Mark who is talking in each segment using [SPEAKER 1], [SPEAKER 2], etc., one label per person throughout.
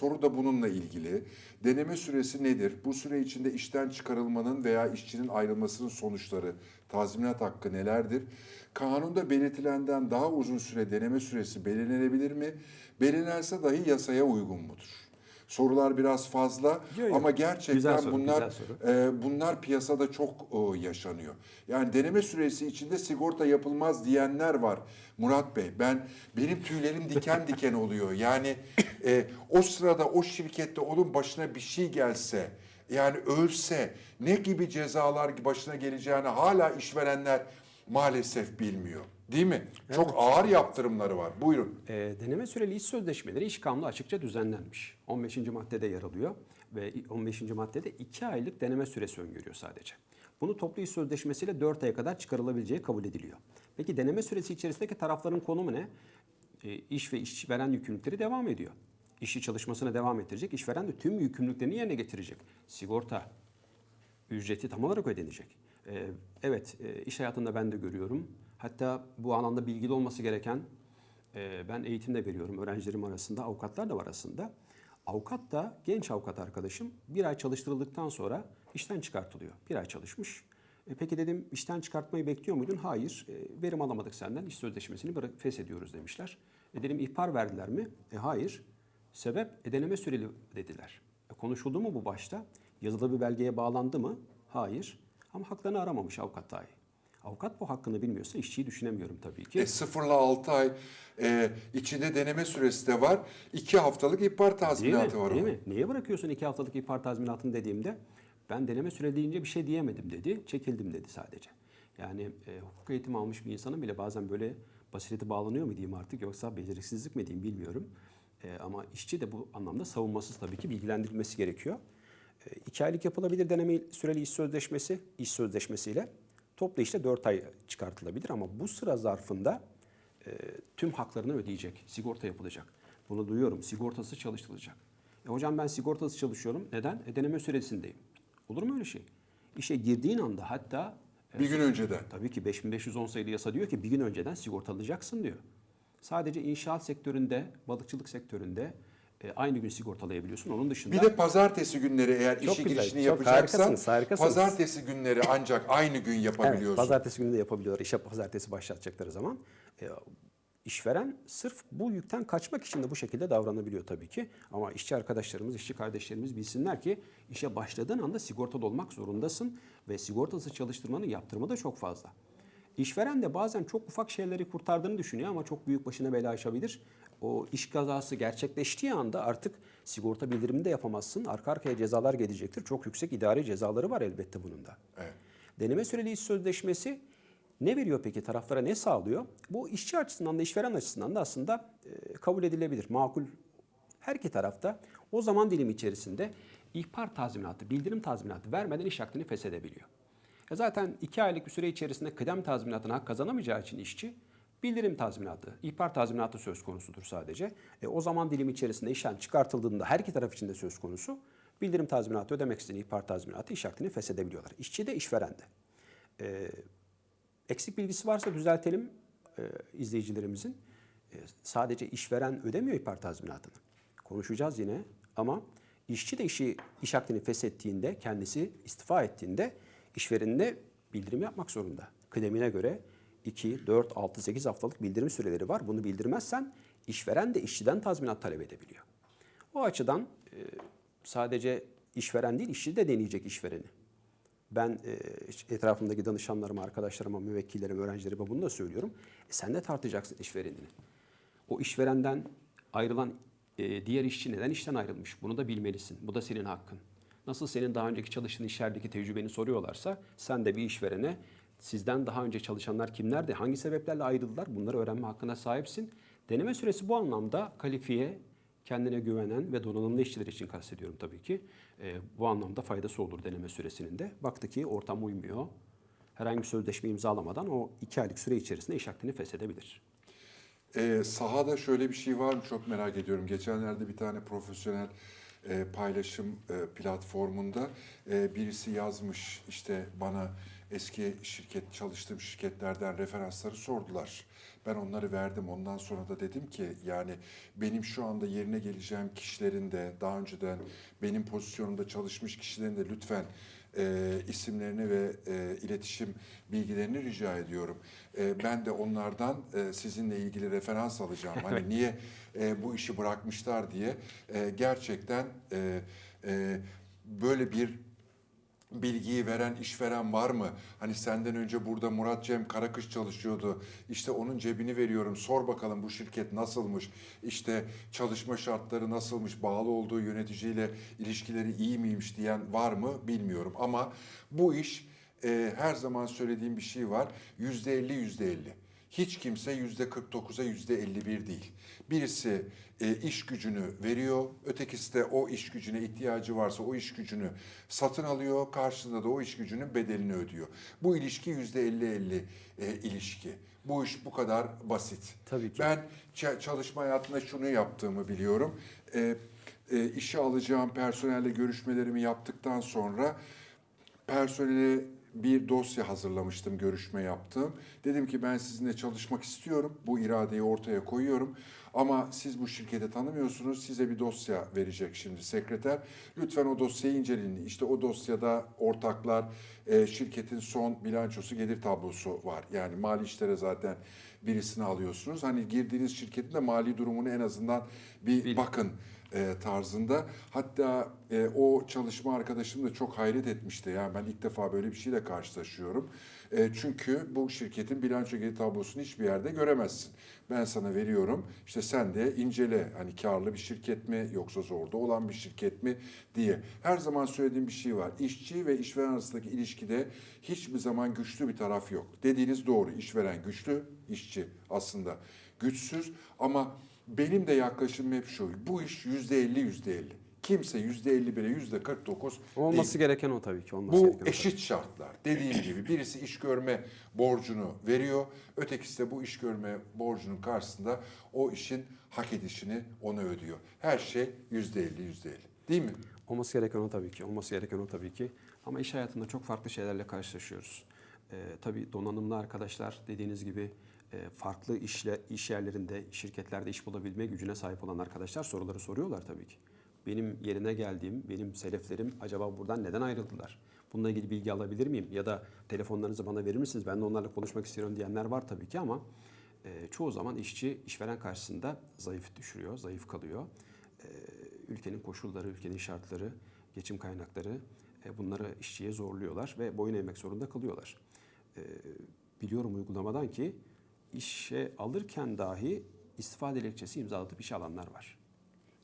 [SPEAKER 1] Soru da bununla ilgili. Deneme süresi nedir? Bu süre içinde işten çıkarılmanın veya işçinin ayrılmasının sonuçları, tazminat hakkı nelerdir? Kanunda belirtilenden daha uzun süre deneme süresi belirlenebilir mi? Belirlense dahi yasaya uygun mudur? Sorular biraz fazla
[SPEAKER 2] Yok, yok.
[SPEAKER 1] ama
[SPEAKER 2] Güzel
[SPEAKER 1] gerçekten
[SPEAKER 2] soru,
[SPEAKER 1] bunlar
[SPEAKER 2] güzel
[SPEAKER 1] e, bunlar piyasada çok e, yaşanıyor. Yani deneme süresi içinde sigorta yapılmaz diyenler var. Murat Bey ben benim tüylerim diken diken oluyor. Yani e, o sırada o şirkette onun başına bir şey gelse yani ölse ne gibi cezalar başına geleceğini hala işverenler maalesef bilmiyor. Değil mi? Çok ağır yaptırımları var. Buyurun.
[SPEAKER 2] E, deneme süreli iş sözleşmeleri iş kanunu açıkça düzenlenmiş. 15. maddede yer alıyor ve 15. maddede 2 aylık deneme süresi öngörüyor sadece. Bunu toplu iş sözleşmesiyle 4 aya kadar çıkarılabileceği kabul ediliyor. Peki deneme süresi içerisindeki tarafların konumu ne? E, iş ve işveren yükümlülükleri devam ediyor. İşçi çalışmasına devam ettirecek, işveren de tüm yükümlülüklerini yerine getirecek. Sigorta, ücreti tam olarak ödenecek. Ee, evet, e, iş hayatında ben de görüyorum. Hatta bu alanda bilgili olması gereken, e, ben eğitim de veriyorum öğrencilerim arasında, avukatlar da var arasında. Avukat da, genç avukat arkadaşım bir ay çalıştırıldıktan sonra işten çıkartılıyor. Bir ay çalışmış. E, peki dedim işten çıkartmayı bekliyor muydun? Hayır, e, verim alamadık senden, iş sözleşmesini feshediyoruz demişler. E dedim ihbar verdiler mi? E hayır. Sebep e, deneme süreli dediler. E, konuşuldu mu bu başta? Yazılı bir belgeye bağlandı mı? Hayır. Ama haklarını aramamış avukat dahi. Avukat bu hakkını bilmiyorsa işçiyi düşünemiyorum tabii ki.
[SPEAKER 1] E, sıfırla 6 ay e, içinde deneme süresi de var. 2 haftalık ihbar
[SPEAKER 2] Değil
[SPEAKER 1] tazminatı
[SPEAKER 2] mi?
[SPEAKER 1] var
[SPEAKER 2] Değil
[SPEAKER 1] ama.
[SPEAKER 2] mi? Neye bırakıyorsun iki haftalık ihbar tazminatını dediğimde ben deneme süre deyince bir şey diyemedim dedi. Çekildim dedi sadece. Yani e, hukuk eğitimi almış bir insanın bile bazen böyle basireti bağlanıyor mu diyeyim artık yoksa beceriksizlik mi diyeyim bilmiyorum. E, ama işçi de bu anlamda savunmasız tabii ki bilgilendirilmesi gerekiyor. E, iki aylık yapılabilir deneme süreli iş sözleşmesi, iş sözleşmesiyle toplu işte 4 ay çıkartılabilir ama bu sıra zarfında e, tüm haklarını ödeyecek, sigorta yapılacak. Bunu duyuyorum, sigortası çalıştırılacak. E hocam ben sigortası çalışıyorum. Neden? E deneme süresindeyim. Olur mu öyle şey? İşe girdiğin anda hatta e,
[SPEAKER 1] Bir gün önceden.
[SPEAKER 2] Tabii ki 5510 sayılı yasa diyor ki bir gün önceden sigortalayacaksın diyor. Sadece inşaat sektöründe, balıkçılık sektöründe e, aynı gün sigortalayabiliyorsun. Onun dışında
[SPEAKER 1] Bir de pazartesi günleri eğer
[SPEAKER 2] Çok güzel,
[SPEAKER 1] girişini
[SPEAKER 2] çok
[SPEAKER 1] yapacaksan
[SPEAKER 2] harikasınız, harikasınız.
[SPEAKER 1] pazartesi günleri ancak aynı gün
[SPEAKER 2] Evet,
[SPEAKER 1] yapabiliyorsun.
[SPEAKER 2] pazartesi günü de yapabiliyorlar. İşe pazartesi başlatacakları zaman. E, işveren sırf bu yükten kaçmak için de bu şekilde davranabiliyor tabii ki. Ama işçi arkadaşlarımız, işçi kardeşlerimiz bilsinler ki işe başladığın anda sigortalı olmak zorundasın ve sigortası çalıştırmanın yaptırımı da çok fazla. İşveren de bazen çok ufak şeyleri kurtardığını düşünüyor ama çok büyük başına bela açabilir. O iş kazası gerçekleştiği anda artık sigorta bildirimi de yapamazsın. Arka arkaya cezalar gelecektir. Çok yüksek idari cezaları var elbette bunun da.
[SPEAKER 1] Evet.
[SPEAKER 2] Deneme süreli iş sözleşmesi ne veriyor peki taraflara ne sağlıyor? Bu işçi açısından da işveren açısından da aslında e, kabul edilebilir, makul. Her iki tarafta o zaman dilimi içerisinde ihbar tazminatı, bildirim tazminatı vermeden iş akdini feshedebiliyor. E zaten iki aylık bir süre içerisinde kıdem tazminatına hak kazanamayacağı için işçi bildirim tazminatı, ihbar tazminatı söz konusudur sadece. E o zaman dilimi içerisinde işten çıkartıldığında her iki taraf için de söz konusu bildirim tazminatı ödemek istediğin ihbar tazminatı iş akdini feshedebiliyorlar. İşçi de işveren de. E, eksik bilgisi varsa düzeltelim e, izleyicilerimizin. E, sadece işveren ödemiyor ihbar tazminatını. Konuşacağız yine ama işçi de işi iş akdini feshettiğinde, kendisi istifa ettiğinde işverenine bildirim yapmak zorunda. Kıdemine göre 2, 4, 6, 8 haftalık bildirim süreleri var. Bunu bildirmezsen işveren de işçiden tazminat talep edebiliyor. O açıdan e, sadece işveren değil, işçi de deneyecek işvereni. Ben e, etrafımdaki danışanlarıma, arkadaşlarıma, müvekkillerime, öğrencilerime bunu da söylüyorum. E, sen de tartacaksın işverenini. O işverenden ayrılan e, diğer işçi neden işten ayrılmış? Bunu da bilmelisin. Bu da senin hakkın. Nasıl senin daha önceki çalıştığın iş yerdeki tecrübeni soruyorlarsa sen de bir işverene sizden daha önce çalışanlar kimlerdi, hangi sebeplerle ayrıldılar bunları öğrenme hakkına sahipsin. Deneme süresi bu anlamda kalifiye, kendine güvenen ve donanımlı işçiler için kastediyorum tabii ki. E, bu anlamda faydası olur deneme süresinin de. Baktı ki ortam uymuyor. Herhangi bir sözleşme imzalamadan o iki aylık süre içerisinde iş akdini feshedebilir.
[SPEAKER 1] Ee, sahada şöyle bir şey var mı çok merak ediyorum. Geçenlerde bir tane profesyonel e, paylaşım e, platformunda e, birisi yazmış işte bana eski şirket çalıştığım şirketlerden referansları sordular. Ben onları verdim. Ondan sonra da dedim ki yani benim şu anda yerine geleceğim kişilerin de daha önceden benim pozisyonumda çalışmış kişilerin de lütfen e, isimlerini ve e, iletişim bilgilerini rica ediyorum. E, ben de onlardan e, sizinle ilgili referans alacağım. Hani niye e, bu işi bırakmışlar diye E, gerçekten e, e, böyle bir bilgiyi veren işveren var mı? Hani senden önce burada Murat Cem Karakış çalışıyordu. İşte onun cebini veriyorum. Sor bakalım bu şirket nasılmış? İşte çalışma şartları nasılmış? Bağlı olduğu yöneticiyle ilişkileri iyi miymiş diyen var mı bilmiyorum. Ama bu iş e, her zaman söylediğim bir şey var. Yüzde elli, yüzde elli. Hiç kimse yüzde 49'a yüzde 51 değil. Birisi e, iş gücünü veriyor, ötekisi de o iş gücüne ihtiyacı varsa o iş gücünü satın alıyor, karşılığında da o iş gücünün bedelini ödüyor. Bu ilişki yüzde 50-50 e, ilişki. Bu iş bu kadar basit.
[SPEAKER 2] Tabii ki.
[SPEAKER 1] Ben çalışma hayatında şunu yaptığımı biliyorum. E, e, işe alacağım personelle görüşmelerimi yaptıktan sonra personele bir dosya hazırlamıştım, görüşme yaptım. Dedim ki ben sizinle çalışmak istiyorum. Bu iradeyi ortaya koyuyorum. Ama siz bu şirketi tanımıyorsunuz. Size bir dosya verecek şimdi sekreter. Lütfen o dosyayı inceleyin. İşte o dosyada ortaklar, e, şirketin son bilançosu, gelir tablosu var. Yani mali işlere zaten birisini alıyorsunuz. Hani girdiğiniz şirketin de mali durumunu en azından bir bakın e, tarzında. Hatta e, o çalışma arkadaşım da çok hayret etmişti. Yani ben ilk defa böyle bir şeyle karşılaşıyorum. E, çünkü bu şirketin bilanço gelir tablosunu hiçbir yerde göremezsin. Ben sana veriyorum. İşte sen de incele. Hani karlı bir şirket mi yoksa zorda olan bir şirket mi diye. Her zaman söylediğim bir şey var. İşçi ve işveren arasındaki ilişkide hiçbir zaman güçlü bir taraf yok. Dediğiniz doğru. İşveren güçlü, işçi aslında güçsüz ama benim de yaklaşımım hep şu. Bu iş yüzde elli yüzde elli. Kimse yüzde elli bire yüzde kırk dokuz
[SPEAKER 2] Olması gereken o tabii ki. Olması
[SPEAKER 1] bu
[SPEAKER 2] o tabii.
[SPEAKER 1] eşit şartlar. Dediğim gibi birisi iş görme borcunu veriyor. Ötekisi de bu iş görme borcunun karşısında o işin hak edişini ona ödüyor. Her şey yüzde elli yüzde elli. Değil mi?
[SPEAKER 2] Olması gereken o tabii ki. Olması gereken o tabii ki. Ama iş hayatında çok farklı şeylerle karşılaşıyoruz. Ee, tabii donanımlı arkadaşlar dediğiniz gibi farklı işle, iş yerlerinde, şirketlerde iş bulabilme gücüne sahip olan arkadaşlar soruları soruyorlar tabii ki. Benim yerine geldiğim, benim seleflerim acaba buradan neden ayrıldılar? Bununla ilgili bilgi alabilir miyim? Ya da telefonlarınızı bana verir misiniz? Ben de onlarla konuşmak istiyorum diyenler var tabii ki ama e, çoğu zaman işçi işveren karşısında zayıf düşürüyor, zayıf kalıyor. E, ülkenin koşulları, ülkenin şartları, geçim kaynakları e, bunları işçiye zorluyorlar ve boyun eğmek zorunda kalıyorlar. E, biliyorum uygulamadan ki işe alırken dahi istifa dilekçesi imzalatıp işe alanlar var.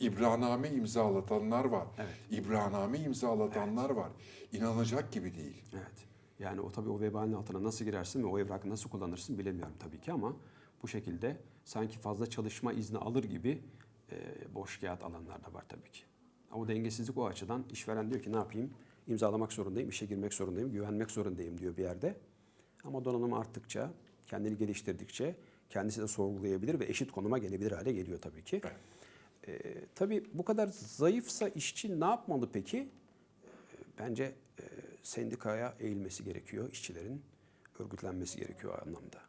[SPEAKER 1] İbrahimname imzalatanlar var.
[SPEAKER 2] Evet.
[SPEAKER 1] İbrahimname imzalatanlar var. İnanılacak gibi değil.
[SPEAKER 2] Evet. Yani o tabii o vebalin altına nasıl girersin ve o evrakı nasıl kullanırsın bilemiyorum tabii ki ama bu şekilde sanki fazla çalışma izni alır gibi e, boş kağıt alanlar da var tabii ki. O dengesizlik o açıdan işveren diyor ki ne yapayım? İmzalamak zorundayım, işe girmek zorundayım, güvenmek zorundayım diyor bir yerde. Ama donanım arttıkça, kendini geliştirdikçe kendisi de sorgulayabilir ve eşit konuma gelebilir hale geliyor tabii ki.
[SPEAKER 1] Evet.
[SPEAKER 2] Ee, tabii bu kadar zayıfsa işçi ne yapmalı peki? Ee, bence e, sendikaya eğilmesi gerekiyor işçilerin. Örgütlenmesi gerekiyor o anlamda.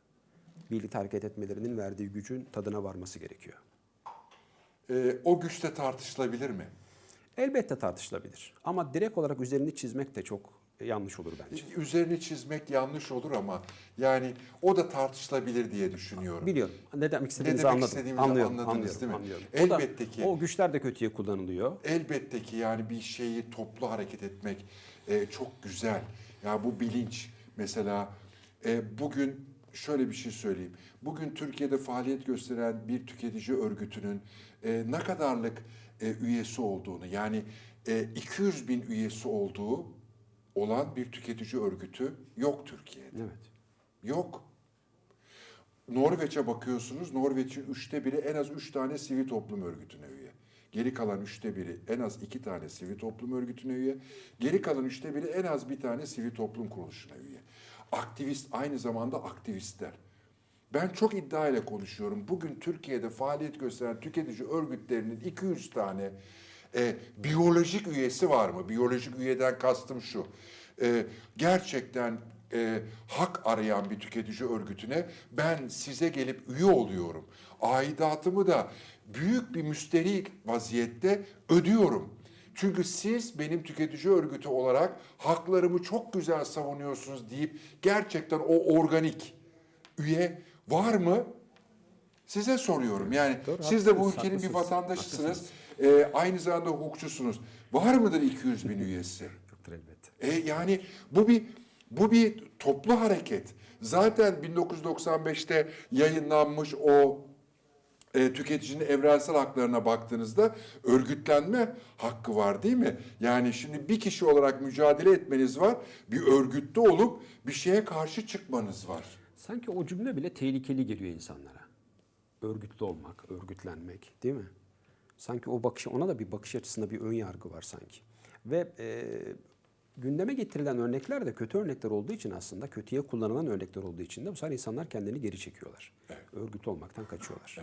[SPEAKER 2] Birlikte hareket etmelerinin verdiği gücün tadına varması gerekiyor.
[SPEAKER 1] Ee, o güçte tartışılabilir mi?
[SPEAKER 2] Elbette tartışılabilir. Ama direkt olarak üzerini çizmek de çok yanlış olur bence.
[SPEAKER 1] Üzerini çizmek yanlış olur ama yani o da tartışılabilir diye düşünüyorum.
[SPEAKER 2] Biliyorum. Ne demek istediğinizi
[SPEAKER 1] demek
[SPEAKER 2] anladım. anlıyorum,
[SPEAKER 1] anladınız
[SPEAKER 2] anlıyorum,
[SPEAKER 1] değil mi?
[SPEAKER 2] anlıyorum.
[SPEAKER 1] Elbette
[SPEAKER 2] o da,
[SPEAKER 1] ki.
[SPEAKER 2] O güçler de kötüye kullanılıyor.
[SPEAKER 1] Elbette ki yani bir şeyi toplu hareket etmek e, çok güzel. Ya bu bilinç mesela e, bugün şöyle bir şey söyleyeyim. Bugün Türkiye'de faaliyet gösteren bir tüketici örgütünün e, ne kadarlık e, üyesi olduğunu yani e, 200 bin üyesi olduğu olan bir tüketici örgütü yok Türkiye'de.
[SPEAKER 2] Evet.
[SPEAKER 1] Yok. Norveç'e bakıyorsunuz. Norveç'in üçte biri en az üç tane sivil toplum örgütüne üye. Geri kalan üçte biri en az iki tane sivil toplum örgütüne üye. Geri kalan üçte biri en az bir tane sivil toplum kuruluşuna üye. Aktivist aynı zamanda aktivistler. Ben çok iddia ile konuşuyorum. Bugün Türkiye'de faaliyet gösteren tüketici örgütlerinin 200 tane e, biyolojik üyesi var mı? Biyolojik üyeden kastım şu. E, gerçekten e, hak arayan bir tüketici örgütüne ben size gelip üye oluyorum. Aidatımı da büyük bir müsterih vaziyette ödüyorum. Çünkü siz benim tüketici örgütü olarak haklarımı çok güzel savunuyorsunuz deyip gerçekten o organik üye var mı? Size soruyorum. Yani
[SPEAKER 2] Doğru,
[SPEAKER 1] siz de bu
[SPEAKER 2] haklısınız,
[SPEAKER 1] ülkenin bir
[SPEAKER 2] haklısınız,
[SPEAKER 1] Ee, aynı zamanda hukukçusunuz. Var mıdır 200 bin üyesi?
[SPEAKER 2] Yoktur elbette.
[SPEAKER 1] E yani bu bir bu bir toplu hareket. Zaten 1995'te yayınlanmış o e, tüketicinin evrensel haklarına baktığınızda örgütlenme hakkı var değil mi? Yani şimdi bir kişi olarak mücadele etmeniz var, bir örgütte olup bir şeye karşı çıkmanız var.
[SPEAKER 2] Sanki o cümle bile tehlikeli geliyor insanlara. Örgütlü olmak, örgütlenmek değil mi? Sanki o bakış, ona da bir bakış açısında bir ön yargı var sanki. Ve e, gündeme getirilen örnekler de kötü örnekler olduğu için aslında kötüye kullanılan örnekler olduğu için de bu sefer insanlar kendini geri çekiyorlar. Örgütlü olmaktan kaçıyorlar.